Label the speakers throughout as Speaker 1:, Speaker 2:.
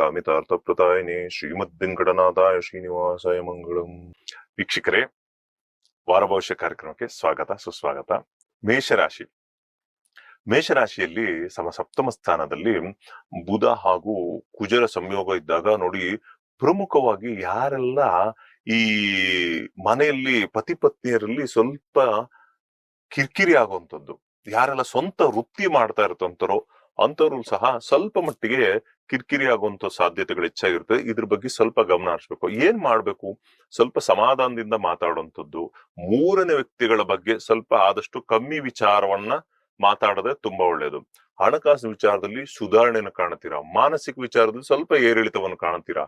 Speaker 1: ಕಾಮಿತಾರ್ಥಪ್ರದಾಯಿನಿ ಶ್ರೀಮದ್ ವೆಂಕಟನಾಥಾಯ ಶ್ರೀನಿವಾಸಾಯ ಮಂಗಳಂ. ವೀಕ್ಷಕರೇ, ವಾರ ಭವಿಷ್ಯ ಕಾರ್ಯಕ್ರಮಕ್ಕೆ ಸ್ವಾಗತ, ಸುಸ್ವಾಗತ. ಮೇಷರಾಶಿ. ಮೇಷರಾಶಿಯಲ್ಲಿ ಸಮ ಸಪ್ತಮ ಸ್ಥಾನದಲ್ಲಿ ಬುಧ ಹಾಗೂ ಕುಜರ ಸಂಯೋಗ ಇದ್ದಾಗ ನೋಡಿ ಪ್ರಮುಖವಾಗಿ ಯಾರೆಲ್ಲ ಈ ಮನೆಯಲ್ಲಿ ಪತಿ ಪತ್ನಿಯರಲ್ಲಿ ಸ್ವಲ್ಪ ಕಿರಿಕಿರಿ ಆಗುವಂಥದ್ದು, ಯಾರೆಲ್ಲ ಸ್ವಂತ ವೃತ್ತಿ ಮಾಡ್ತಾ ಇರ್ತಂತಾರೋ ಅಂಥವ್ರು ಸಹ ಸ್ವಲ್ಪ ಮಟ್ಟಿಗೆ ಕಿರಿಕಿರಿ ಆಗುವಂತ ಸಾಧ್ಯತೆಗಳು ಹೆಚ್ಚಾಗಿರ್ತದೆ. ಇದ್ರ ಬಗ್ಗೆ ಸ್ವಲ್ಪ ಗಮನ ಹರಿಸ್ಬೇಕು. ಏನ್ ಮಾಡ್ಬೇಕು? ಸ್ವಲ್ಪ ಸಮಾಧಾನದಿಂದ ಮಾತಾಡುವಂಥದ್ದು. ಮೂರನೇ ವ್ಯಕ್ತಿಗಳ ಬಗ್ಗೆ ಸ್ವಲ್ಪ ಆದಷ್ಟು ಕಮ್ಮಿ ವಿಚಾರವನ್ನ ಮಾತಾಡದೆ ತುಂಬಾ ಒಳ್ಳೇದು. ಹಣಕಾಸಿನ ವಿಚಾರದಲ್ಲಿ ಸುಧಾರಣೆಯನ್ನು ಕಾಣುತ್ತೀರಾ ಮಾನಸಿಕ ವಿಚಾರದಲ್ಲಿ ಸ್ವಲ್ಪ ಏರಿಳಿತವನ್ನು ಕಾಣುತ್ತೀರಾ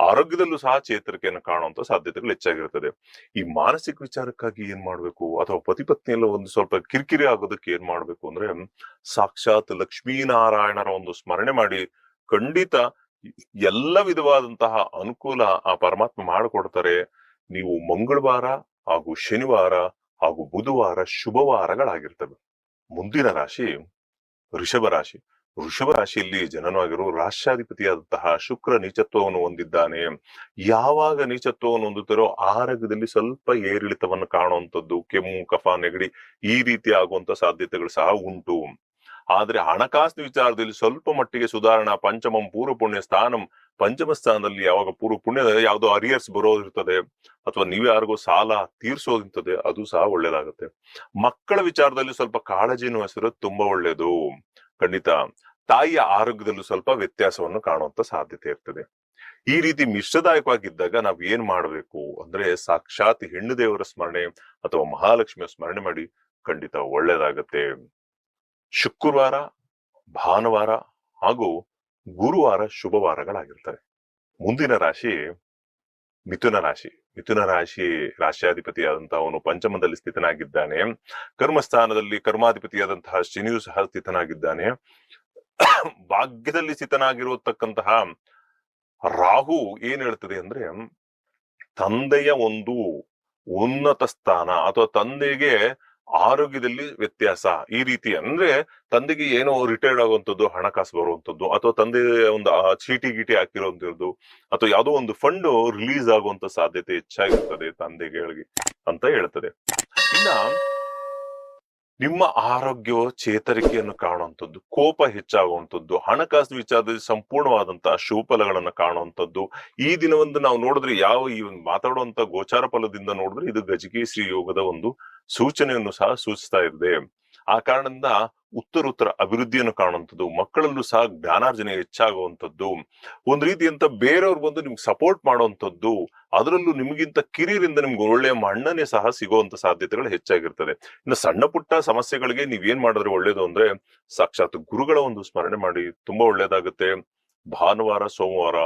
Speaker 1: ಆರೋಗ್ಯದಲ್ಲೂ ಸಹ ಚೇತರಿಕೆಯನ್ನು ಕಾಣುವಂತ ಸಾಧ್ಯತೆಗಳು ಹೆಚ್ಚಾಗಿರ್ತದೆ. ಈ ಮಾನಸಿಕ ವಿಚಾರಕ್ಕಾಗಿ ಏನ್ ಮಾಡ್ಬೇಕು? ಅಥವಾ ಪತಿ ಪತ್ನಿಯಲ್ಲ ಒಂದು ಸ್ವಲ್ಪ ಕಿರಿಕಿರಿ ಆಗೋದಕ್ಕೆ ಏನ್ ಮಾಡ್ಬೇಕು ಅಂದ್ರೆ ಸಾಕ್ಷಾತ್ ಲಕ್ಷ್ಮೀನಾರಾಯಣರ ಒಂದು ಸ್ಮರಣೆ ಮಾಡಿ ಖಂಡಿತ ಎಲ್ಲ ವಿಧವಾದಂತಹ ಅನುಕೂಲ ಆ ಪರಮಾತ್ಮ ಮಾಡಿಕೊಡ್ತಾರೆ. ನೀವು ಮಂಗಳವಾರ ಹಾಗೂ ಶನಿವಾರ ಹಾಗೂ ಬುಧವಾರ ಶುಭವಾರಗಳಾಗಿರ್ತವೆ ಮುಂದಿನ ರಾಶಿ ಋಷಭ ರಾಶಿ. ಋಷಭ ರಾಶಿಯಲ್ಲಿ ಜನನವಾಗಿರೋ ರಾಷ್ಟ್ರಾಧಿಪತಿಯಾದಂತಹ ಶುಕ್ರ ನೀಚತ್ವವನ್ನು ಹೊಂದಿದ್ದಾನೆ. ಯಾವಾಗ ನೀಚತ್ವವನ್ನು ಹೊಂದುತ್ತಾರೋ ಆರೋಗ್ಯದಲ್ಲಿ ಸ್ವಲ್ಪ ಏರಿಳಿತವನ್ನು ಕಾಣುವಂಥದ್ದು. ಕೆಮ್ಮು, ಕಫ, ನೆಗಡಿ ಈ ರೀತಿ ಆಗುವಂತ ಸಾಧ್ಯತೆಗಳು ಸಹ ಉಂಟು. ಆದ್ರೆ ಹಣಕಾಸಿನ ವಿಚಾರದಲ್ಲಿ ಸ್ವಲ್ಪ ಮಟ್ಟಿಗೆ ಸುಧಾರಣಾ, ಪಂಚಮಂ ಪೂರ್ವ ಪುಣ್ಯ ಸ್ಥಾನಂ ಪಂಚಮ ಸ್ಥಾನದಲ್ಲಿ ಯಾವಾಗ ಪೂರ್ವ ಪುಣ್ಯ ಯಾವುದೋ ಅರಿಯರ್ಸ್ ಬರೋದಿರ್ತದೆ ಅಥವಾ ನೀವು ಯಾರಿಗೋ ಸಾಲ ತೀರ್ಸೋದಿರ್ತದೆ, ಅದು ಸಹ ಒಳ್ಳೇದಾಗುತ್ತೆ. ಮಕ್ಕಳ ವಿಚಾರದಲ್ಲಿ ಸ್ವಲ್ಪ ಕಾಳಜಿನ ಹೆಸರು ತುಂಬಾ ಒಳ್ಳೇದು. ಖಂಡಿತ ತಾಯಿಯ ಆರೋಗ್ಯದಲ್ಲೂ ಸ್ವಲ್ಪ ವ್ಯತ್ಯಾಸವನ್ನು ಕಾಣುವಂತ ಸಾಧ್ಯತೆ ಇರ್ತದೆ. ಈ ರೀತಿ ಮಿಶ್ರದಾಯಕವಾಗಿದ್ದಾಗ ನಾವ್ ಏನ್ ಮಾಡ್ಬೇಕು ಅಂದ್ರೆ ಸಾಕ್ಷಾತ್ ಹೆಣ್ಣು ದೇವರ ಸ್ಮರಣೆ ಅಥವಾ ಮಹಾಲಕ್ಷ್ಮಿಯ ಸ್ಮರಣೆ ಮಾಡಿ ಖಂಡಿತ ಒಳ್ಳೇದಾಗತ್ತೆ. ಶುಕ್ರವಾರ, ಭಾನುವಾರ ಹಾಗೂ ಗುರುವಾರ ಶುಭವಾರಗಳಾಗಿರ್ತವೆ ಮುಂದಿನ ರಾಶಿ ಮಿಥುನ ರಾಶಿ. ಮಿಥುನ ರಾಶಿ ರಾಶಿಯಾಧಿಪತಿಯಾದಂತಹ ಅವನು ಪಂಚಮದಲ್ಲಿ ಸ್ಥಿತನಾಗಿದ್ದಾನೆ. ಕರ್ಮಸ್ಥಾನದಲ್ಲಿ ಕರ್ಮಾಧಿಪತಿಯಾದಂತಹ ಶನಿಯು ಸಹ ಸ್ಥಿತನಾಗಿದ್ದಾನೆ. ಭಾಗ್ಯದಲ್ಲಿ ಸ್ಥಿತನಾಗಿರತಕ್ಕಂತಹ ರಾಹು ಏನ್ ಹೇಳ್ತದೆ ಅಂದ್ರೆ ತಂದೆಯ ಒಂದು ಉನ್ನತ ಸ್ಥಾನ ಅಥವಾ ತಂದೆಗೆ ಆರೋಗ್ಯದಲ್ಲಿ ವ್ಯತ್ಯಾಸ. ಈ ರೀತಿ ಅಂದ್ರೆ ತಂದೆಗೆ ಏನೋ ರಿಟೈರ್ಡ್ ಆಗುವಂಥದ್ದು ಹಣಕಾಸು ಬರುವಂತದ್ದು ಅಥವಾ ತಂದೆ ಒಂದು ಚೀಟಿ ಗೀಟಿ ಹಾಕಿರುವಂತದ್ದು ಅಥವಾ ಯಾವುದೋ ಒಂದು ಫಂಡ್ ರಿಲೀಸ್ ಆಗುವಂತ ಸಾಧ್ಯತೆ ಹೆಚ್ಚಾಗಿರ್ತದೆ ತಂದೆಗೆ ಅಂತ ಹೇಳ್ತದೆ. ಇನ್ನ ನಿಮ್ಮ ಆರೋಗ್ಯ ಚೇತರಿಕೆಯನ್ನು ಕಾಣುವಂಥದ್ದು, ಕೋಪ ಹೆಚ್ಚಾಗುವಂಥದ್ದು ಹಣಕಾಸು ವಿಚಾರದಲ್ಲಿ ಸಂಪೂರ್ಣವಾದಂತಹ ಶುಭಫಲಗಳನ್ನು ಕಾಣುವಂಥದ್ದು, ಈ ದಿನವೊಂದು ನಾವು ನೋಡಿದ್ರೆ ಯಾವ ಈ ಮಾತಾಡುವಂತ ಗೋಚಾರ ಫಲದಿಂದ ನೋಡಿದ್ರೆ ಇದು ಗಜಕೇಶ್ರೀ ಯೋಗದ ಒಂದು ಸೂಚನೆಯನ್ನು ಸಹ ಸೂಚಿಸ್ತಾ ಇದೆ ಆ ಕಾರಣದಿಂದ ಉತ್ತರೋತ್ತರ ಅಭಿವೃದ್ಧಿಯನ್ನು ಕಾಣುವಂಥದ್ದು, ಮಕ್ಕಳಲ್ಲೂ ಸಹ ಜ್ಞಾನಾರ್ಜನೆ ಹೆಚ್ಚಾಗುವಂಥದ್ದು, ಒಂದ್ ರೀತಿಯಂತ ಬೇರೆಯವ್ರು ಬಂದು ನಿಮ್ಗೆ ಸಪೋರ್ಟ್ ಮಾಡುವಂಥದ್ದು, ಅದರಲ್ಲೂ ನಿಮಗಿಂತ ಕಿರಿಯರಿಂದ ನಿಮ್ಗೆ ಒಳ್ಳೆಯ ಮಣ್ಣನೆ ಸಹ ಸಿಗುವಂತ ಸಾಧ್ಯತೆಗಳು ಹೆಚ್ಚಾಗಿರ್ತದೆ. ಇನ್ನು ಸಣ್ಣ ಪುಟ್ಟ ಸಮಸ್ಯೆಗಳಿಗೆ ನೀವ್ ಏನ್ ಮಾಡಿದ್ರೆ ಒಳ್ಳೇದು ಅಂದ್ರೆ, ಸಾಕ್ಷಾತ್ ಗುರುಗಳ ಒಂದು ಸ್ಮರಣೆ ಮಾಡಿ, ತುಂಬಾ ಒಳ್ಳೇದಾಗುತ್ತೆ. ಭಾನುವಾರ, ಸೋಮವಾರ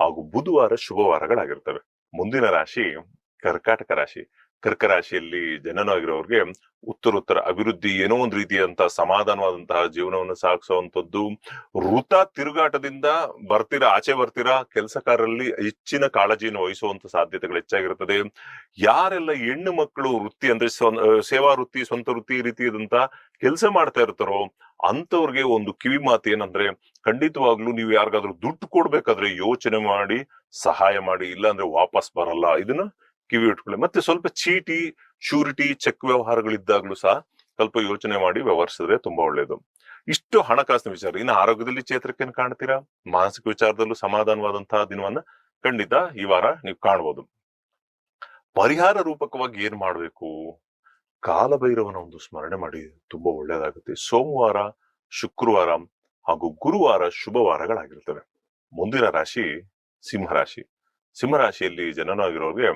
Speaker 1: ಹಾಗೂ ಬುಧವಾರ ಶುಭವಾರಗಳಾಗಿರ್ತವೆ. ಮುಂದಿನ ರಾಶಿ ಕರ್ಕಾಟಕ ರಾಶಿ. ಕರ್ಕ ರಾಶಿಯಲ್ಲಿ ಜನನಾಗಿರೋರಿಗೆ ಉತ್ತರೋತ್ತರ. ಅಭಿವೃದ್ಧಿ ಏನೋ ಒಂದು ರೀತಿಯಂತಹ ಸಮಾಧಾನವಾದಂತಹ ಜೀವನವನ್ನು ಸಾಗಿಸುವಂತದ್ದು ವೃತ ತಿರುಗಾಟದಿಂದ ಬರ್ತೀರಾ, ಆಚೆ ಬರ್ತೀರಾ? ಕೆಲಸಕಾರರಲ್ಲಿ ಹೆಚ್ಚಿನ ಕಾಳಜಿಯನ್ನು ವಹಿಸುವಂತ ಸಾಧ್ಯತೆಗಳು ಹೆಚ್ಚಾಗಿರುತ್ತದೆ. ಯಾರೆಲ್ಲ ಹೆಣ್ಣು ಮಕ್ಕಳು ವೃತ್ತಿ ಅಂದ್ರೆ ಸೇವಾ ವೃತ್ತಿ, ಸ್ವಂತ ವೃತ್ತಿ ಈ ರೀತಿಯಾದಂತ ಕೆಲಸ ಮಾಡ್ತಾ ಇರ್ತಾರೋ ಅಂತವ್ರಿಗೆ ಒಂದು ಕಿವಿ ಮಾತು ಏನಂದ್ರೆ, ಖಂಡಿತವಾಗ್ಲೂ ನೀವು ಯಾರಿಗಾದ್ರೂ ದುಡ್ಡು ಕೊಡ್ಬೇಕಾದ್ರೆ ಯೋಚನೆ ಮಾಡಿ, ಸಹಾಯ ಮಾಡಿ, ಇಲ್ಲಾಂದ್ರೆ ವಾಪಸ್ ಬರಲ್ಲ. ಇದನ್ನ ಕಿವಿ ಇಟ್ಕೊಳ್ಳಿ. ಮತ್ತೆ ಸ್ವಲ್ಪ ಚೀಟಿ ಶ್ಯೂರಿಟಿ ಚೆಕ್ ವ್ಯವಹಾರಗಳಿದ್ದಾಗ್ಲೂ ಸಹ ಸ್ವಲ್ಪ ಯೋಚನೆ ಮಾಡಿ ವ್ಯವಹರಿಸಿದ್ರೆ ತುಂಬಾ ಒಳ್ಳೇದು. ಇಷ್ಟು ಹಣಕಾಸಿನ ವಿಚಾರ. ಇನ್ನು ಆರೋಗ್ಯದಲ್ಲಿ ಚೇತರಿಕೆಯನ್ನು ಕಾಣ್ತೀರಾ? ಮಾನಸಿಕ ವಿಚಾರದಲ್ಲೂ ಸಮಾಧಾನವಾದಂತಹ ದಿನವನ್ನ ಖಂಡಿತ ಈ ವಾರ ನೀವು ಕಾಣಬಹುದು ಪರಿಹಾರ ರೂಪಕವಾಗಿ ಏನ್ ಮಾಡಬೇಕು? ಕಾಲಭೈರವನ ಒಂದು ಸ್ಮರಣೆ ಮಾಡಿ ತುಂಬಾ ಒಳ್ಳೇದಾಗುತ್ತೆ. ಸೋಮವಾರ, ಶುಕ್ರವಾರ ಹಾಗೂ ಗುರುವಾರ ಶುಭವಾರಗಳಾಗಿರ್ತವೆ ಮುಂದಿನ ರಾಶಿ ಸಿಂಹರಾಶಿ ಸಿಂಹರಾಶಿಯಲ್ಲಿ ಜನನಾಗಿರೋರಿಗೆ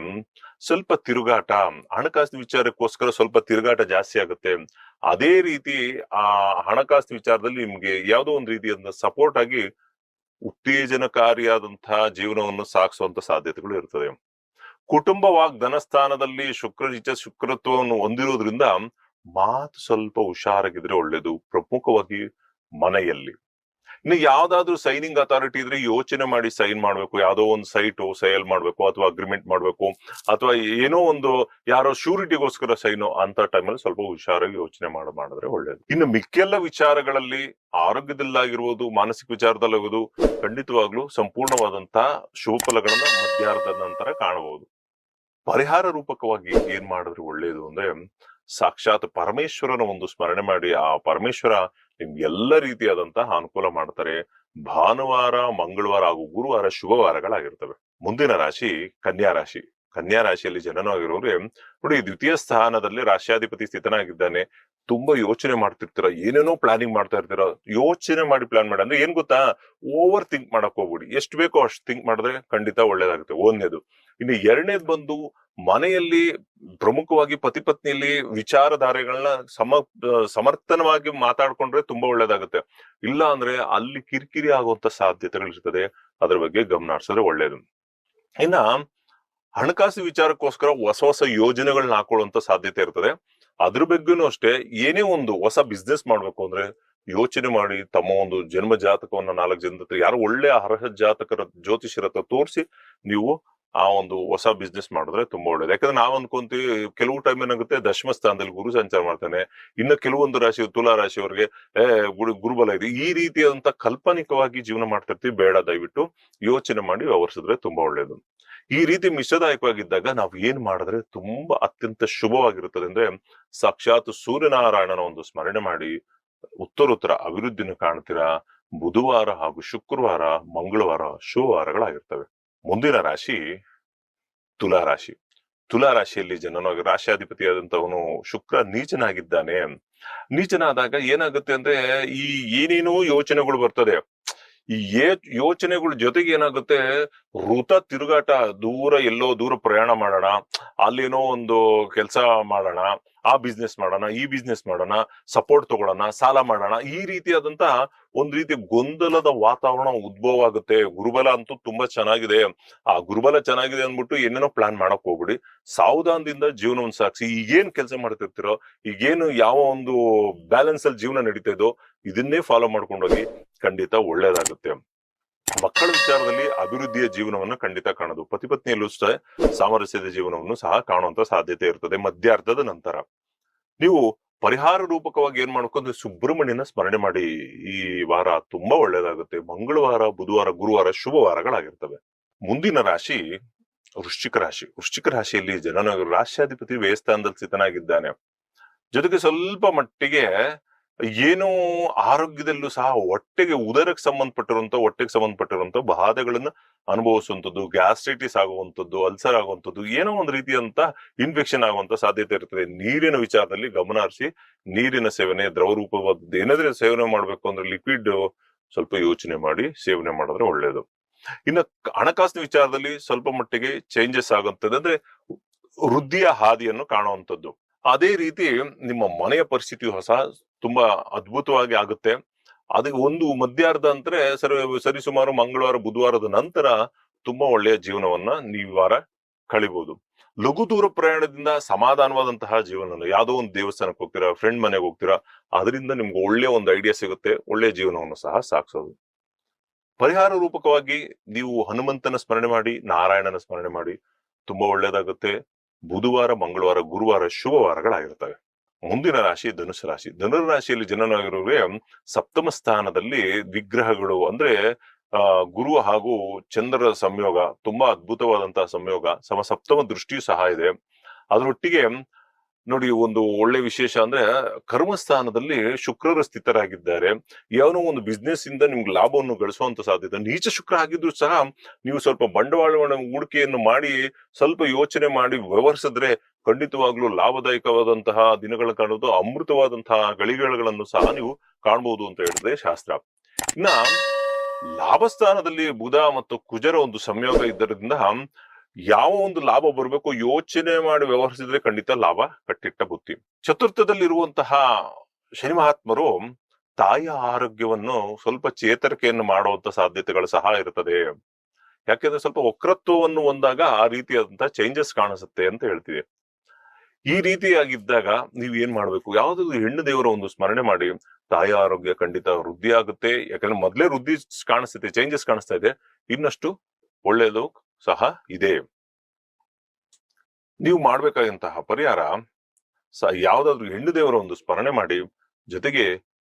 Speaker 1: ಸ್ವಲ್ಪ ತಿರುಗಾಟ, ಹಣಕಾಸಿನ ವಿಚಾರಕ್ಕೋಸ್ಕರ ಸ್ವಲ್ಪ ತಿರುಗಾಟ ಜಾಸ್ತಿ ಆಗುತ್ತೆ. ಅದೇ ರೀತಿ, ಆ ಹಣಕಾಸಿನ ವಿಚಾರದಲ್ಲಿ ನಿಮ್ಗೆ ಯಾವುದೋ ಒಂದು ರೀತಿಯ ಸಪೋರ್ಟ್ ಆಗಿ ಉತ್ತೇಜನಕಾರಿಯಾದಂತಹ ಜೀವನವನ್ನು ಸಾಗಿಸುವಂತ ಸಾಧ್ಯತೆಗಳು ಇರ್ತದೆ. ಕುಟುಂಬ ಧನಸ್ಥಾನದಲ್ಲಿ ಶುಕ್ರ ನಿಚ ಶುಕ್ರತ್ವವನ್ನು ಹೊಂದಿರೋದ್ರಿಂದ ಮಾತು ಸ್ವಲ್ಪ ಹುಷಾರಾಗಿದ್ರೆ ಒಳ್ಳೇದು. ಪ್ರಮುಖವಾಗಿ ಮನೆಯಲ್ಲಿ. ಇನ್ನು ಯಾವ್ದಾದ್ರು ಸೈನಿಂಗ್ ಅಥಾರಿಟಿ ಇದ್ರೆ ಯೋಚನೆ ಮಾಡಿ ಸೈನ್ ಮಾಡ್ಬೇಕು. ಯಾವ್ದೋ ಒಂದು ಸೈಟ್ ಸೇಲ್ ಮಾಡ್ಬೇಕು ಅಥವಾ ಅಗ್ರಿಮೆಂಟ್ ಮಾಡ್ಬೇಕು ಅಥವಾ ಏನೋ ಒಂದು ಯಾರೋ ಶ್ಯೂರಿಟಿಗೋಸ್ಕರ ಸೈನು ಅಂತ ಟೈಮಲ್ಲಿ ಸ್ವಲ್ಪ ಹುಷಾರಾಗಿ ಯೋಚನೆ ಮಾಡ, ಮಾಡಿದ್ರೆ ಒಳ್ಳೇದು. ಇನ್ನು ಮಿಕ್ಕೆಲ್ಲ ವಿಚಾರಗಳಲ್ಲಿ ಆರೋಗ್ಯದಲ್ಲಾಗಿರ್ಬೋದು, ಮಾನಸಿಕ ವಿಚಾರದಲ್ಲಾಗೋದು ಖಂಡಿತವಾಗ್ಲೂ ಸಂಪೂರ್ಣವಾದಂತಹ ಶುಭಫಲಗಳನ್ನ ಮಧ್ಯಾಹ್ನದ ನಂತರ ಕಾಣಬಹುದು. ಪರಿಹಾರ ರೂಪಕವಾಗಿ ಏನ್ ಮಾಡಿದ್ರೆ ಒಳ್ಳೇದು ಅಂದ್ರೆ ಸಾಕ್ಷಾತ್ ಪರಮೇಶ್ವರನ ಒಂದು ಸ್ಮರಣೆ ಮಾಡಿ ಆ ಪರಮೇಶ್ವರ ನಿಮ್ಗೆ ಎಲ್ಲ ರೀತಿಯಾದಂತಹ ಅನುಕೂಲ ಮಾಡ್ತಾರೆ. ಭಾನುವಾರ, ಮಂಗಳವಾರ ಹಾಗೂ ಗುರುವಾರ ಶುಭವಾರಗಳಾಗಿರ್ತವೆ ಮುಂದಿನ ರಾಶಿ ಕನ್ಯಾ ರಾಶಿ. ಕನ್ಯಾ ರಾಶಿಯಲ್ಲಿ ಜನನವಾಗಿರೋರೆ ನೋಡಿ ದ್ವಿತೀಯ ಸ್ಥಾನದಲ್ಲಿ ರಾಶ್ಯಾಧಿಪತಿ ಸ್ಥಿತನಾಗಿದ್ದಾನೆ. ತುಂಬಾ ಯೋಚನೆ ಮಾಡ್ತಿರ್ತೀರ, ಏನೇನೋ ಪ್ಲಾನಿಂಗ್ ಮಾಡ್ತಾ ಇರ್ತೀರ, ಯೋಚನೆ ಮಾಡಿ ಪ್ಲಾನ್ ಮಾಡಿ. ಅಂದ್ರೆ ಏನ್ ಗೊತ್ತಾ, ಓವರ್ ಥಿಂಕ್ ಮಾಡಕ್ ಹೋಗ್ಬಿಡಿ. ಎಷ್ಟು ಬೇಕೋ ಅಷ್ಟು ಥಿಂಕ್ ಮಾಡಿದ್ರೆ ಖಂಡಿತ ಒಳ್ಳೇದಾಗುತ್ತೆ. ಒಂದನೇದು ಇನ್ನು ಎರಡನೇದು ಬಂದು ಮನೆಯಲ್ಲಿ ಪ್ರಮುಖವಾಗಿ ಪತಿ ಪತ್ನಿಯಲ್ಲಿ ವಿಚಾರಧಾರೆಗಳನ್ನ ಸಮ ಸಮರ್ಥನವಾಗಿ ಮಾತಾಡ್ಕೊಂಡ್ರೆ ತುಂಬಾ ಒಳ್ಳೇದಾಗುತ್ತೆ. ಇಲ್ಲ ಅಂದ್ರೆ ಅಲ್ಲಿ ಕಿರಿಕಿರಿ ಆಗುವಂತ ಸಾಧ್ಯತೆಗಳಿರ್ತದೆ. ಅದ್ರ ಬಗ್ಗೆ ಗಮನ ಹರಿಸಿದ್ರೆ ಒಳ್ಳೇದು. ಇನ್ನ ಹಣಕಾಸು ವಿಚಾರಕ್ಕೋಸ್ಕರ ಹೊಸ ಹೊಸ ಯೋಜನೆಗಳನ್ನ ಹಾಕೊಳ್ಳುವಂತ ಸಾಧ್ಯತೆ ಇರ್ತದೆ. ಅದ್ರ ಬಗ್ಗೆನೂ ಅಷ್ಟೇ, ಏನೇ ಒಂದು ಹೊಸ ಬಿಸ್ನೆಸ್ ಮಾಡ್ಬೇಕು ಅಂದ್ರೆ ಯೋಚನೆ ಮಾಡಿ ತಮ್ಮ ಒಂದು ಜನ್ಮ ಜಾತಕವನ್ನ ನಾಲ್ಕು ಜನದ ಹತ್ರ ಯಾರು ಒಳ್ಳೆ ಅರ್ಹ ಜಾತಕರ ಜ್ಯೋತಿಷರ ಹತ್ರ ತೋರಿಸಿ ನೀವು ಆ ಒಂದು ಹೊಸ ಬಿಸ್ನೆಸ್ ಮಾಡಿದ್ರೆ ತುಂಬಾ ಒಳ್ಳೇದು. ಯಾಕಂದ್ರೆ ನಾವ್ ಅನ್ಕೊಂತೀವಿ ಕೆಲವು ಟೈಮ್ ಏನಾಗುತ್ತೆ, ದಶಮ ಸ್ಥಾನದಲ್ಲಿ ಗುರು ಸಂಚಾರ ಮಾಡ್ತಾನೆ. ಇನ್ನು ಕೆಲವೊಂದು ರಾಶಿ, ತುಲಾ ರಾಶಿಯವರಿಗೆ ಗುರುಬಲ ಇದೆ. ಈ ರೀತಿಯಾದಂತ ಕಲ್ಪನಿಕವಾಗಿ ಜೀವನ ಮಾಡ್ತಿರ್ತೀವಿ, ಬೇಡ, ದಯವಿಟ್ಟು ಯೋಚನೆ ಮಾಡಿ ವ್ಯವಹರಿಸಿದ್ರೆ ತುಂಬಾ ಒಳ್ಳೇದು. ಈ ರೀತಿ ಮಿಶ್ರದಾಯಕವಾಗಿದ್ದಾಗ ನಾವು ಏನ್ ಮಾಡಿದ್ರೆ ತುಂಬಾ ಅತ್ಯಂತ ಶುಭವಾಗಿರುತ್ತದೆ ಅಂದ್ರೆ, ಸಾಕ್ಷಾತ್ ಸೂರ್ಯನಾರಾಯಣನ ಒಂದು ಸ್ಮರಣೆ ಮಾಡಿ, ಉತ್ತರೋತ್ತರ, ಅಭಿವೃದ್ಧಿನ ಕಾಣ್ತೀರಾ? ಬುಧವಾರ ಹಾಗೂ ಶುಕ್ರವಾರ, ಮಂಗಳವಾರ, ಶುಭವಾರಗಳಾಗಿರ್ತವೆ. ಮುಂದಿನ ರಾಶಿ ತುಲಾ ರಾಶಿ. ತುಲಾ ರಾಶಿಯಲ್ಲಿ ರಾಶಿ ರಾಶಿಯಾಧಿಪತಿಯಾದಂತವನು ಶುಕ್ರ ನೀಚನಾಗಿದ್ದಾನೆ. ನೀಚನಾದಾಗ ಏನಾಗುತ್ತೆ ಅಂದ್ರೆ ಈ ಏನೇನೋ ಯೋಚನೆಗಳು ಬರ್ತದೆ. ಈ ಯೋಚನೆಗಳ ಜೊತೆಗೆ ಏನಾಗುತ್ತೆ? ಋತ ತಿರುಗಾಟ ದೂರ ಎಲ್ಲೋ ದೂರ ಪ್ರಯಾಣ ಮಾಡೋಣ. ಅಲ್ಲೇನೋ ಒಂದು ಕೆಲಸ ಮಾಡೋಣ. ಆ ಬಿಸ್ನೆಸ್ ಮಾಡೋಣ, ಈ ಬಿಸ್ನೆಸ್ ಮಾಡೋಣ. ಸಪೋರ್ಟ್ ತಗೊಳ್ಳೋಣ, ಸಾಲ ಮಾಡೋಣ. ಈ ರೀತಿಯಾದಂತ ಒಂದ್ ರೀತಿ ಗೊಂದಲದ ವಾತಾವರಣ ಉದ್ಭವ ಆಗುತ್ತೆ. ಗುರುಬಲ ಅಂತೂ ತುಂಬಾ ಚೆನ್ನಾಗಿದೆ. ಆ ಗುರುಬಲ ಚೆನ್ನಾಗಿದೆ ಅಂದ್ಬಿಟ್ಟು ಏನೇನೋ ಪ್ಲಾನ್ ಮಾಡಕ್ ಹೋಗ್ಬಿಡಿ. ಸಾವಧಾನದಿಂದ ಜೀವನವನ್ನು ಸಾಗಿಸಿ. ಈಗೇನ್ ಕೆಲಸ ಮಾಡ್ತಿರ್ತಿರೋ, ಈಗೇನು ಯಾವ ಒಂದು ಬ್ಯಾಲೆನ್ಸ್ ಅಲ್ಲಿ ಜೀವನ ನಡೀತಾ ಇದೋ, ಇದನ್ನೇ ಫಾಲೋ ಮಾಡ್ಕೊಂಡೋಗಿ ಖಂಡಿತ ಒಳ್ಳೇದಾಗುತ್ತೆ. ಮಕ್ಕಳ ವಿಚಾರದಲ್ಲಿ ಅಭಿವೃದ್ಧಿಯ ಜೀವನವನ್ನು ಖಂಡಿತ ಕಾಣೋದು. ಪತಿ ಪತ್ನಿಯಲ್ಲೂ ಸಹ ಸಾಮರಸ್ಯದ ಜೀವನವನ್ನು ಸಹ ಕಾಣುವಂತ ಸಾಧ್ಯತೆ ಇರ್ತದೆ ಮಧ್ಯಾರ್ಧದ ನಂತರ. ನೀವು ಪರಿಹಾರ ರೂಪಕವಾಗಿ ಏನ್ ಮಾಡ್ಕೊಂಡು ಸುಬ್ರಹ್ಮಣ್ಯನ ಸ್ಮರಣೆ ಮಾಡಿ. ಈ ವಾರ ತುಂಬಾ ಒಳ್ಳೇದಾಗುತ್ತೆ. ಮಂಗಳವಾರ, ಬುಧವಾರ, ಗುರುವಾರ ಶುಭವಾರಗಳಾಗಿರ್ತವೆ ಮುಂದಿನ ರಾಶಿ ವೃಶ್ಚಿಕ ರಾಶಿ. ವೃಶ್ಚಿಕ ರಾಶಿಯಲ್ಲಿ ಜನನ ರಾಶ್ಯಾಧಿಪತಿ ವ್ಯಯಸ್ಥಾನದಲ್ಲಿ ಸ್ಥಿತನಾಗಿದ್ದಾನೆ. ಜೊತೆಗೆ ಸ್ವಲ್ಪ ಮಟ್ಟಿಗೆ ಏನೋ ಆರೋಗ್ಯದಲ್ಲೂ ಸಹ ಹೊಟ್ಟೆಗೆ ಉದರಕ್ಕೆ ಸಂಬಂಧಪಟ್ಟಿರುವಂತ ಹೊಟ್ಟೆಗೆ ಸಂಬಂಧಪಟ್ಟಿರುವಂತ ಬಾಧೆಗಳನ್ನ ಅನುಭವಿಸುವಂಥದ್ದು, ಗ್ಯಾಸ್ಟ್ರೈಟಿಸ್ ಆಗುವಂಥದ್ದು, ಅಲ್ಸರ್ ಆಗುವಂಥದ್ದು, ಏನೋ ಒಂದು ರೀತಿಯಂತ ಇನ್ಫೆಕ್ಷನ್ ಆಗುವಂತ ಸಾಧ್ಯತೆ ಇರ್ತದೆ. ನೀರಿನ ವಿಚಾರದಲ್ಲಿ ಗಮನ ಹರಿಸಿ, ನೀರಿನ ಸೇವನೆ ದ್ರವ ರೂಪವಾದದ್ದು ಏನಾದ್ರೆ ಸೇವನೆ ಮಾಡ್ಬೇಕು ಅಂದ್ರೆ ಲಿಕ್ವಿಡ್ ಸ್ವಲ್ಪ ಯೋಚನೆ ಮಾಡಿ ಸೇವನೆ ಮಾಡಿದ್ರೆ ಒಳ್ಳೇದು. ಇನ್ನು ಹಣಕಾಸಿನ ವಿಚಾರದಲ್ಲಿ ಸ್ವಲ್ಪ ಮಟ್ಟಿಗೆ ಚೇಂಜಸ್ ಆಗುತ್ತದೆ ಅಂದ್ರೆ ವೃದ್ಧಿಯ ಹಾದಿಯನ್ನು ಕಾಣುವಂಥದ್ದು. ಅದೇ ರೀತಿ ನಿಮ್ಮ ಮನೆಯ ಪರಿಸ್ಥಿತಿಯು ಹೊಸ ತುಂಬಾ ಅದ್ಭುತವಾಗಿ ಆಗುತ್ತೆ. ಅದಕ್ಕೆ ಒಂದು ಮಧ್ಯಾರ್ಧ ಅಂದ್ರೆ ಸರಿ ಸರಿಸುಮಾರು ಮಂಗಳವಾರ, ಬುಧವಾರದ ನಂತರ ತುಂಬಾ ಒಳ್ಳೆಯ ಜೀವನವನ್ನ ನೀವು ವಾರ ಕಳಿಬಹುದು ಲಘು ದೂರ ಪ್ರಯಾಣದಿಂದ ಸಮಾಧಾನವಾದಂತಹ ಜೀವನ ಯಾವುದೋ ಒಂದು ದೇವಸ್ಥಾನಕ್ಕೆ ಹೋಗ್ತೀರಾ ಫ್ರೆಂಡ್ ಮನೆಗೆ ಹೋಗ್ತೀರಾ, ಅದರಿಂದ ನಿಮ್ಗೆ ಒಳ್ಳೆಯ ಒಂದು ಐಡಿಯಾ ಸಿಗುತ್ತೆ, ಒಳ್ಳೆಯ ಜೀವನವನ್ನು ಸಹ ಸಾಗಿಸೋದು. ಪರಿಹಾರ ರೂಪಕವಾಗಿ ನೀವು ಹನುಮಂತನ ಸ್ಮರಣೆ ಮಾಡಿ, ನಾರಾಯಣನ ಸ್ಮರಣೆ ಮಾಡಿ, ತುಂಬಾ ಒಳ್ಳೇದಾಗುತ್ತೆ ಬುಧವಾರ, ಮಂಗಳವಾರ, ಗುರುವಾರ ಶುಭವಾರಗಳಾಗಿರ್ತವೆ. ಮುಂದಿನ ರಾಶಿ ಧನುಸು ರಾಶಿ. ಧನುರ್ ರಾಶಿಯಲ್ಲಿ ಜನನಾಗಿರೋರಿಗೆ ಸಪ್ತಮ ಸ್ಥಾನದಲ್ಲಿ ವಿಗ್ರಹಗಳು ಅಂದ್ರೆ, ಆ, ಗುರು ಹಾಗೂ ಚಂದ್ರರ ಸಂಯೋಗ, ತುಂಬಾ ಅದ್ಭುತವಾದಂತಹ ಸಂಯೋಗ, ಸಮ, ಸಪ್ತಮ ದೃಷ್ಟಿಯೂ ಸಹ ಇದೆ. ಅದರೊಟ್ಟಿಗೆ ನೋಡಿ ಒಂದು ಒಳ್ಳೆ ವಿಶೇಷ ಅಂದ್ರೆ ಕರ್ಮಸ್ಥಾನದಲ್ಲಿ ಶುಕ್ರರು ಸ್ಥಿತರಾಗಿದ್ದಾರೆ. ಯಾವನೋ ಒಂದು ಬಿಸ್ನೆಸ್ ಇಂದ ನಿಮ್ಗೆ ಲಾಭವನ್ನು ಗಳಿಸುವಂತ ಸಾಧ್ಯತೆ. ನೀಚ ಶುಕ್ರ ಆಗಿದ್ರು ಸಹ, ನೀವು ಸ್ವಲ್ಪ ಬಂಡವಾಳವನ್ನು ಹೂಡಿಕೆಯನ್ನು ಮಾಡಿ, ಸ್ವಲ್ಪ ಯೋಚನೆ ಮಾಡಿ ವ್ಯವಹರಿಸಿದ್ರೆ ಖಂಡಿತವಾಗ್ಲೂ ಲಾಭದಾಯಕವಾದಂತಹ ದಿನಗಳ ಕಾಣೋದು, ಅಮೃತವಾದಂತಹ ಗಳಿಗೆಗಳನ್ನು ಸಹ ನೀವು ಕಾಣಬಹುದು ಅಂತ ಹೇಳಿದ್ರೆ ಶಾಸ್ತ್ರ. ಇನ್ನ ಲಾಭಸ್ಥಾನದಲ್ಲಿ ಬುಧ ಮತ್ತು ಕುಜರ ಒಂದು ಸಂಯೋಗ ಇದ್ದರಿಂದ ಯಾವ ಒಂದು ಲಾಭ ಬರಬೇಕು ಯೋಚನೆ ಮಾಡಿ ವ್ಯವಹರಿಸಿದ್ರೆ ಖಂಡಿತ ಲಾಭ ಕಟ್ಟಿಟ್ಟ ಬುತ್ತಿ ಚತುರ್ಥದಲ್ಲಿರುವಂತಹ ಶನಿ ಮಹಾತ್ಮರು ತಾಯಿಯ ಆರೋಗ್ಯವನ್ನು ಸ್ವಲ್ಪ ಚೇತರಿಕೆಯನ್ನು ಮಾಡುವಂತ ಸಾಧ್ಯತೆಗಳು ಸಹ ಇರುತ್ತದೆ. ಯಾಕೆಂದ್ರೆ ಸ್ವಲ್ಪ ವಕ್ರತ್ವವನ್ನು ಹೊಂದಾಗ ಆ ರೀತಿಯಾದಂತಹ ಚೇಂಜಸ್ ಕಾಣಿಸುತ್ತೆ ಅಂತ ಹೇಳ್ತೀವಿ ಈ ರೀತಿಯಾಗಿದ್ದಾಗ ನೀವ್ ಏನ್ ಮಾಡ್ಬೇಕು? ಯಾವ್ದಾದ್ರು ಹೆಣ್ಣು ದೇವರ ಒಂದು ಸ್ಮರಣೆ ಮಾಡಿ, ತಾಯಿ ಆರೋಗ್ಯ ಖಂಡಿತ ವೃದ್ಧಿ ಆಗುತ್ತೆ. ಯಾಕಂದ್ರೆ ಮೊದ್ಲೇ ವೃದ್ಧಿ ಕಾಣಿಸ್ತೈತೆ ಚೇಂಜಸ್ ಕಾಣಿಸ್ತಾ ಇದೆ. ಇನ್ನಷ್ಟು ಒಳ್ಳೇದು ಸಹ ಇದೆ. ನೀವು ಮಾಡ್ಬೇಕಾದಂತಹ ಪರಿಹಾರ ಯಾವ್ದಾದ್ರು ಹೆಣ್ಣು ದೇವರ ಒಂದು ಸ್ಮರಣೆ ಮಾಡಿ, ಜೊತೆಗೆ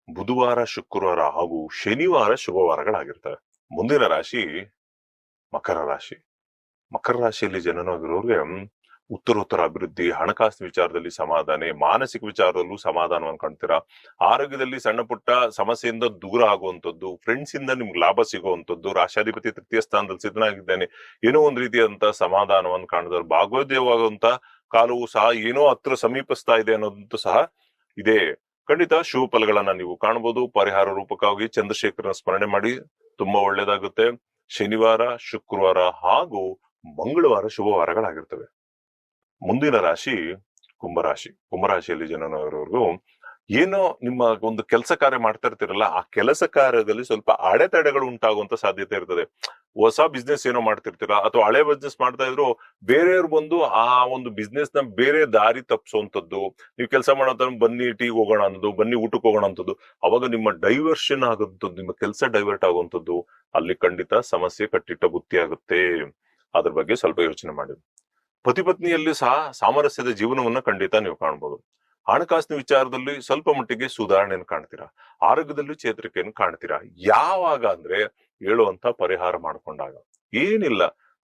Speaker 1: ಬುಧವಾರ, ಶುಕ್ರವಾರ ಹಾಗೂ ಶನಿವಾರ ಶುಭವಾರಗಳಾಗಿರ್ತವೆ. ಮುಂದಿನ ರಾಶಿ ಮಕರ ರಾಶಿ. ಮಕರ ರಾಶಿಯಲ್ಲಿ ಜನನಾಗಿರೋರ್ಗೆ ಉತ್ತರೋತ್ತರ ಅಭಿವೃದ್ಧಿ ಹಣಕಾಸು ವಿಚಾರದಲ್ಲಿ ಸಮಾಧಾನ, ಮಾನಸಿಕ ವಿಚಾರದಲ್ಲೂ ಸಮಾಧಾನವನ್ನು ಕಾಣ್ತೀರಾ? ಆರೋಗ್ಯದಲ್ಲಿ ಸಣ್ಣ ಪುಟ್ಟ ಸಮಸ್ಯೆಯಿಂದ ದೂರ ಆಗುವಂಥದ್ದು ಫ್ರೆಂಡ್ಸ್ ಇಂದ ನಿಮ್ಗೆ ಲಾಭ ಸಿಗುವಂಥದ್ದು, ರಾಷ್ಟ್ರಾಧಿಪತಿ ತೃತೀಯ ಸ್ಥಾನದಲ್ಲಿ ಸಿದ್ಧನಾಗಿದ್ದಾನೆ, ಏನೋ ಒಂದು ರೀತಿಯಾದಂತಹ ಸಮಾಧಾನವನ್ನು ಕಾಣಿದ್ರು ಭಾಗೋದ್ಯವಾಗುವಂತ ಕಾಲವು ಸಹ ಏನೋ ಹತ್ರ ಸಮೀಪಿಸ್ತಾ ಇದೆ ಅನ್ನೋದಂತೂ ಸಹ ಇದೆ. ಖಂಡಿತ ಶುಭ ಫಲಗಳನ್ನ ನೀವು ಕಾಣಬಹುದು ಪರಿಹಾರ ರೂಪಕವಾಗಿ ಚಂದ್ರಶೇಖರನ ಸ್ಮರಣೆ ಮಾಡಿ, ತುಂಬಾ ಒಳ್ಳೇದಾಗುತ್ತೆ. ಶನಿವಾರ, ಶುಕ್ರವಾರ ಹಾಗೂ ಮಂಗಳವಾರ ಶುಭವಾರಗಳಾಗಿರ್ತವೆ. ಮುಂದಿನ ರಾಶಿ ಕುಂಭರಾಶಿ ಕುಂಭರಾಶಿಯಲ್ಲಿ ಜನನವರವರೆಗೂ ಏನೋ ನಿಮ್ಮ ಒಂದು ಕೆಲಸ ಕಾರ್ಯ ಮಾಡ್ತಾ ಇರ್ತೀರಲ್ಲ, ಆ ಕೆಲಸ ಕಾರ್ಯದಲ್ಲಿ ಸ್ವಲ್ಪ ಅಡೆತಡೆಗಳು ಉಂಟಾಗುವಂತ ಸಾಧ್ಯತೆ ಇರ್ತದೆ. ಹೊಸ ಬಿಸ್ನೆಸ್ ಏನೋ ಮಾಡ್ತಿರ್ತೀರ ಅಥವಾ ಹಳೆ ಬಿಸ್ನೆಸ್ ಮಾಡ್ತಾ ಇದ್ರು, ಬೇರೆಯವ್ರು ಬಂದು ಆ ಒಂದು ಬಿಸ್ನೆಸ್ನ ಬೇರೆ ದಾರಿ ತಪ್ಪಿಸುವಂತದ್ದು ನೀವು ಕೆಲಸ ಮಾಡೋ ಬನ್ನಿ ಟೀ ಹೋಗೋಣ ಅನ್ನೋದು, ಬನ್ನಿ ಊಟಕ್ಕೆ ಹೋಗೋಣ ಅಂತದ್ದು ಅವಾಗ ನಿಮ್ಮ ಡೈವರ್ಷನ್ ಆಗುವಂಥದ್ದು, ನಿಮ್ಮ ಕೆಲಸ ಡೈವರ್ಟ್ ಆಗುವಂಥದ್ದು, ಅಲ್ಲಿ ಖಂಡಿತ ಸಮಸ್ಯೆ ಕಟ್ಟಿಟ್ಟ ಬುತ್ತಿ ಆಗುತ್ತೆ. ಅದ್ರ ಬಗ್ಗೆ ಸ್ವಲ್ಪ ಯೋಚನೆ ಮಾಡಿ. ಪತಿ ಪತ್ನಿಯಲ್ಲಿ ಸಹ ಸಾಮರಸ್ಯದ ಜೀವನವನ್ನ ಖಂಡಿತ ನೀವು ಕಾಣಬಹುದು ಹಣಕಾಸಿನ ವಿಚಾರದಲ್ಲಿ ಸ್ವಲ್ಪ ಮಟ್ಟಿಗೆ ಸುಧಾರಣೆಯನ್ನು ಕಾಣ್ತೀರಾ? ಆರೋಗ್ಯದಲ್ಲೂ ಚೇತರಿಕೆಯನ್ನು ಕಾಣ್ತೀರಾ? ಯಾವಾಗ ಅಂದ್ರೆ ಹೇಳುವಂತ ಪರಿಹಾರ ಮಾಡ್ಕೊಂಡಾಗ. ಏನಿಲ್ಲ.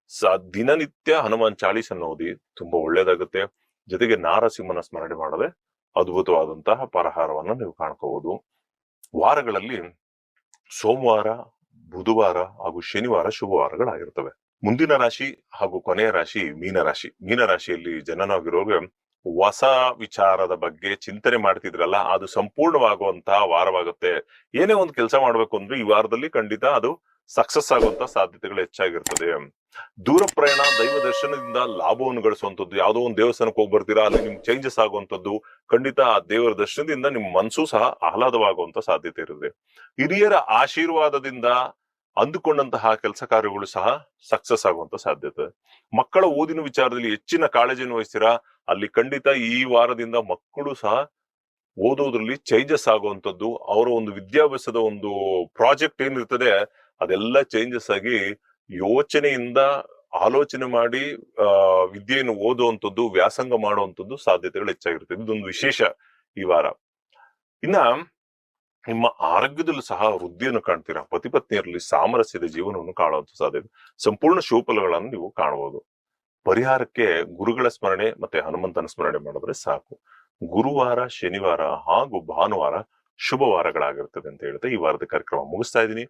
Speaker 1: ಸ ದಿನನಿತ್ಯ ಹನುಮಾನ್ ಚಾಳೀಸನ್ನು ಓದಿ ತುಂಬಾ ಒಳ್ಳೇದಾಗುತ್ತೆ. ಜೊತೆಗೆ ನಾರಸಿಂಹನ ಸ್ಮರಣೆ ಮಾಡದೆ ಅದ್ಭುತವಾದಂತಹ ಪರಿಹಾರವನ್ನು ನೀವು ಕಾಣ್ಕೋಬಹುದು ವಾರಗಳಲ್ಲಿ ಸೋಮವಾರ, ಬುಧವಾರ ಹಾಗೂ ಶನಿವಾರ ಶುಭವಾರಗಳಾಗಿರ್ತವೆ. ಮುಂದಿನ ರಾಶಿ ಹಾಗೂ ಕೊನೆಯ ರಾಶಿ ಮೀನರಾಶಿ ಮೀನರಾಶಿಯಲ್ಲಿ ಜನನಾಗಿರೋರ್ಗೆ ಹೊಸ ವಿಚಾರದ ಬಗ್ಗೆ ಚಿಂತನೆ ಮಾಡ್ತಿದ್ರಲ್ಲ, ಅದು ಸಂಪೂರ್ಣವಾಗುವಂತಹ ವಾರವಾಗುತ್ತೆ. ಏನೇ ಒಂದು ಕೆಲಸ ಮಾಡ್ಬೇಕು ಅಂದ್ರೆ ಈ ವಾರದಲ್ಲಿ ಖಂಡಿತ ಅದು ಸಕ್ಸಸ್ ಆಗುವಂತ ಸಾಧ್ಯತೆಗಳು ಹೆಚ್ಚಾಗಿರ್ತದೆ. ದೂರ ಪ್ರಯಾಣ, ದೈವ ದರ್ಶನದಿಂದ ಲಾಭವನ್ನು ಗಳಿಸುವಂತದ್ದು ಯಾವುದೋ ಒಂದು ದೇವಸ್ಥಾನಕ್ಕೆ ಹೋಗಿ ಬರ್ತೀರಾ, ಅಲ್ಲಿ ನಿಮ್ಗೆ ಚೇಂಜಸ್ ಆಗುವಂತದ್ದು ಖಂಡಿತ ಆ ದೇವರ ದರ್ಶನದಿಂದ ನಿಮ್ ಮನಸ್ಸು ಸಹ ಆಹ್ಲಾದವಾಗುವಂತ ಸಾಧ್ಯತೆ ಇರುತ್ತೆ. ಹಿರಿಯರ ಆಶೀರ್ವಾದದಿಂದ ಅಂದುಕೊಂಡಂತಹ ಕೆಲಸ ಕಾರ್ಯಗಳು ಸಹ ಸಕ್ಸಸ್ ಆಗುವಂತ ಸಾಧ್ಯತೆ. ಮಕ್ಕಳ ಓದಿನ ವಿಚಾರದಲ್ಲಿ ಹೆಚ್ಚಿನ ಕಾಳಜಿಯನ್ನು ವಹಿಸ್ತೀರಾ? ಅಲ್ಲಿ ಖಂಡಿತ ಈ ವಾರದಿಂದ ಮಕ್ಕಳು ಸಹ ಓದೋದ್ರಲ್ಲಿ ಚೇಂಜಸ್ ಆಗುವಂಥದ್ದು, ಅವರ ಒಂದು ವಿದ್ಯಾಭ್ಯಾಸದ ಒಂದು ಪ್ರಾಜೆಕ್ಟ್ ಏನಿರ್ತದೆ, ಅದೆಲ್ಲ ಚೇಂಜಸ್ ಆಗಿ ಯೋಚನೆಯಿಂದ ಆಲೋಚನೆ ಮಾಡಿ, ಆ, ವಿದ್ಯೆಯನ್ನು ಓದುವಂಥದ್ದು, ವ್ಯಾಸಂಗ ಮಾಡುವಂಥದ್ದು ಸಾಧ್ಯತೆಗಳು ಹೆಚ್ಚಾಗಿರ್ತದೆ ಇದೊಂದು ವಿಶೇಷ ಈ ವಾರ. ಇನ್ನ ನಿಮ್ಮ ಆರೋಗ್ಯದಲ್ಲೂ ಸಹ ವೃದ್ಧಿಯನ್ನು ಕಾಣ್ತೀರಾ? ಪತಿಪತ್ನಿಯರಲ್ಲಿ ಸಾಮರಸ್ಯದ ಜೀವನವನ್ನು ಕಾಣುವಂತ ಸಾಧ್ಯತೆ ಸಂಪೂರ್ಣ ಶುಭಫಲಗಳನ್ನು ನೀವು ಕಾಣಬಹುದು. ಪರಿಹಾರಕ್ಕೆ ಗುರುಗಳ ಸ್ಮರಣೆ ಮತ್ತೆ ಹನುಮಂತನ ಸ್ಮರಣೆ ಮಾಡಿದ್ರೆ ಸಾಕು. ಗುರುವಾರ, ಶನಿವಾರ ಹಾಗೂ ಭಾನುವಾರ ಶುಭವಾರಗಳಾಗಿರ್ತದೆ ಅಂತ ಹೇಳ್ತಾ ಈ ವಾರದ ಕಾರ್ಯಕ್ರಮ ಮುಗಿಸ್ತಾ ಇದ್ದೀನಿ.